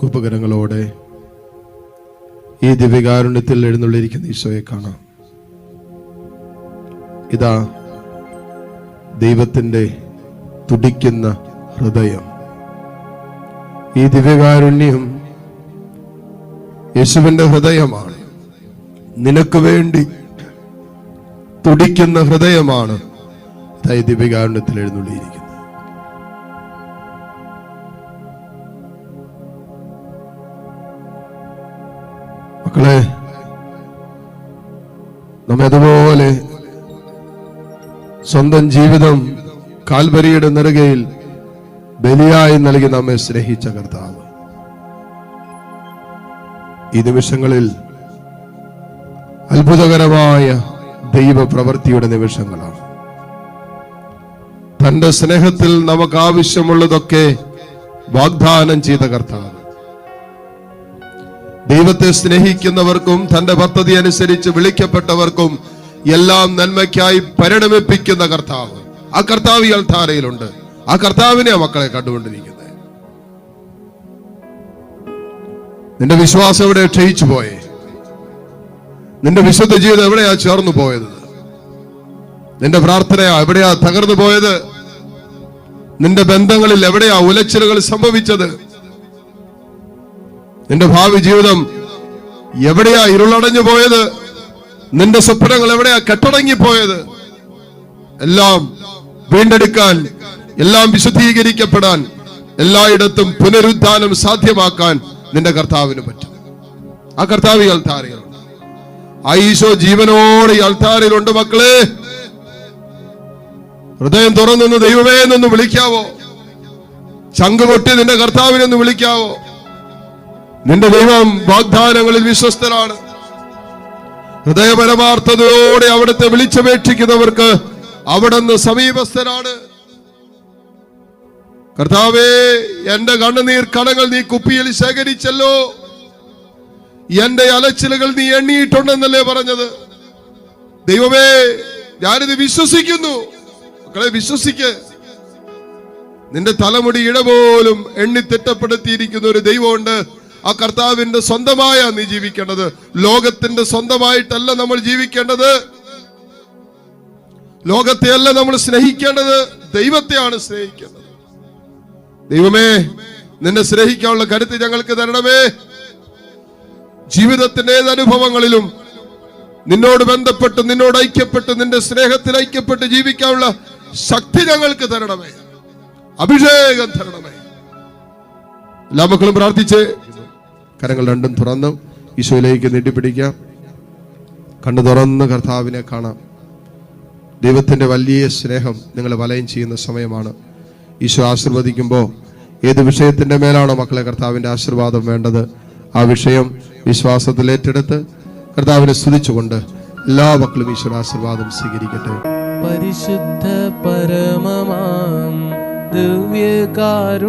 കൂപ്പകരങ്ങളോടെ ഈ ദിവ്യകാരുണ്യത്തിൽ എഴുന്നള്ളിരിക്കുന്ന ഈശോയെ കാണാം. ഇതാ ദൈവത്തിന്റെ തുടിക്കുന്ന ഹൃദയം. ഈ ദിവ്യകാരുണ്യം യേശുവിന്റെ ഹൃദയമാണ്. നിനക്ക് വേണ്ടി തുടിക്കുന്ന ഹൃദയമാണ്. ദിവ്യകാരുണ്യത്തിൽ എഴുന്നള്ളിയിരിക്കുന്നത്. മക്കളെ നമ്മെ അതുപോലെ സ്വന്തം ജീവിതം കാൽവരിയുടെ നെറുകയിൽ ബലിയായി നൽകി നമ്മെ സ്നേഹിച്ച കർത്താവ്. ഈ നിമിഷങ്ങളിൽ അത്ഭുതകരമായ ദൈവപ്രവൃത്തിയുടെ നിമിഷങ്ങളാണ്. തന്റെ സ്നേഹത്തിൽ നമുക്ക് ആവശ്യമുള്ളതൊക്കെ വാഗ്ദാനം ചെയ്ത കർത്താവ്. ദൈവത്തെ സ്നേഹിക്കുന്നവർക്കും തന്റെ പദ്ധതി അനുസരിച്ച് വിളിക്കപ്പെട്ടവർക്കും എല്ലാം നന്മയ്ക്കായി പരിണമിപ്പിക്കുന്ന കർത്താവ്. ആ കർത്താവ് ഈ ധാരയിലുണ്ട് ആ കർത്താവിനെ മക്കളെ കണ്ടുകൊണ്ടിരിക്കുന്നത്. നിന്റെ വിശ്വാസം എവിടെ ക്ഷയിച്ചു പോയേ? നിന്റെ വിശുദ്ധ ജീവിതം എവിടെയാ ചേർന്നു പോയത്? നിന്റെ പ്രാർത്ഥനയാ എവിടെയാ തകർന്നു പോയത്? നിന്റെ ബന്ധങ്ങളിൽ എവിടെയാ ഉലച്ചിലുകൾ സംഭവിച്ചത്? നിന്റെ ഭാവി ജീവിതം എവിടെയാ ഇരുളടഞ്ഞു പോയത്? നിന്റെ സ്വപ്നങ്ങൾ എവിടെയാ കെട്ടടങ്ങിപ്പോയത്? എല്ലാം വീണ്ടെടുക്കാൻ എല്ലാം വിശുദ്ധീകരിക്കപ്പെടാൻ എല്ലായിടത്തും പുനരുദ്ധാനം സാധ്യമാക്കാൻ നിന്റെ കർത്താവിന് പറ്റും. ആ കർത്താവ് ഈ അൾത്താരയിലുണ്ട് ആ ഈശോ ജീവനോടെ ഈ അൾത്താരയിലുണ്ട് മക്കളെ. ഹൃദയം തുറന്നു ദൈവമേ എന്നൊന്ന് വിളിക്കാവോ? ചങ്കുപൊട്ടി നിന്റെ കർത്താവിനെന്ന് വിളിക്കാവോ? നിന്റെ ദൈവം വാഗ്ദാനങ്ങളിൽ വിശ്വസ്തനാണ്. ഹൃദയപരമാർത്ഥതയോടെ അവിടുത്തെ വിളിച്ചപേക്ഷിക്കുന്നവർക്ക് അവിടുന്ന് സമീപസ്ഥനാണ്. കർത്താവേ എന്റെ കണ്ണുനീർ കടകൾ നീ കുപ്പിയിൽ ശേഖരിച്ചല്ലോ. എന്റെ അലച്ചിലുകൾ നീ എണ്ണിയിട്ടുണ്ടെന്നല്ലേ പറഞ്ഞത്. ദൈവമേ ഞാനിത് വിശ്വസിക്കുന്നു. മക്കളെ വിശ്വസിക്ക്. നിന്റെ തലമുടി ഇടപോലും എണ്ണി തിട്ടപ്പെടുത്തിയിരിക്കുന്ന ഒരു ദൈവമുണ്ട്. ആ കർത്താവിന്റെ സ്വന്തമായ നീ ജീവിക്കേണ്ടത്. ലോകത്തിന്റെ സ്വന്തമായിട്ടല്ല നമ്മൾ ജീവിക്കേണ്ടത്. ലോകത്തെയല്ല നമ്മൾ സ്നേഹിക്കേണ്ടത്. ദൈവത്തെയാണ് സ്നേഹിക്കേണ്ടത്. ദൈവമേ നിന്നെ സ്നേഹിക്കാനുള്ള കരുത്ത് ഞങ്ങൾക്ക് തരണമേ. ജീവിതത്തിന്റെ അനുഭവങ്ങളിലും നിന്നോട് ബന്ധപ്പെട്ട് നിന്നോട് ഐക്യപ്പെട്ട് നിന്റെ സ്നേഹത്തിൽ ഐക്യപ്പെട്ട് ജീവിക്കാനുള്ള ശക്തി ഞങ്ങൾക്ക് തരണമേ. അഭിഷേകം തരണമേ. എല്ലാ മക്കളും പ്രാർത്ഥിച്ച് കരങ്ങൾ രണ്ടും തുറന്ന് ഈശോയിലേക്ക് നീട്ടിപ്പിടിക്കാം. കണ്ണു തുറന്ന് കർത്താവിനെ കാണാം. ദൈവത്തിന്റെ വലിയ സ്നേഹം നിങ്ങളെ വലയം ചെയ്യുന്ന സമയമാണ്. ഈശോ ആശീർവദിക്കുമ്പോൾ ഏത് വിഷയത്തിന്റെ മേലാണോ മക്കളെ കർത്താവിന്റെ ആശീർവാദം വേണ്ടത്? ആ വിഷയം വിശ്വാസത്തിൽ ഏറ്റെടുത്ത് കർത്താവിനെ സ്തുതിച്ചുകൊണ്ട് എല്ലാ മക്കളും ഈശ്വര ആശീർവാദം സ്വീകരിക്കട്ടെ. പരിശുദ്ധ പരമമാം ദിവ്യകാരുണ്യമേ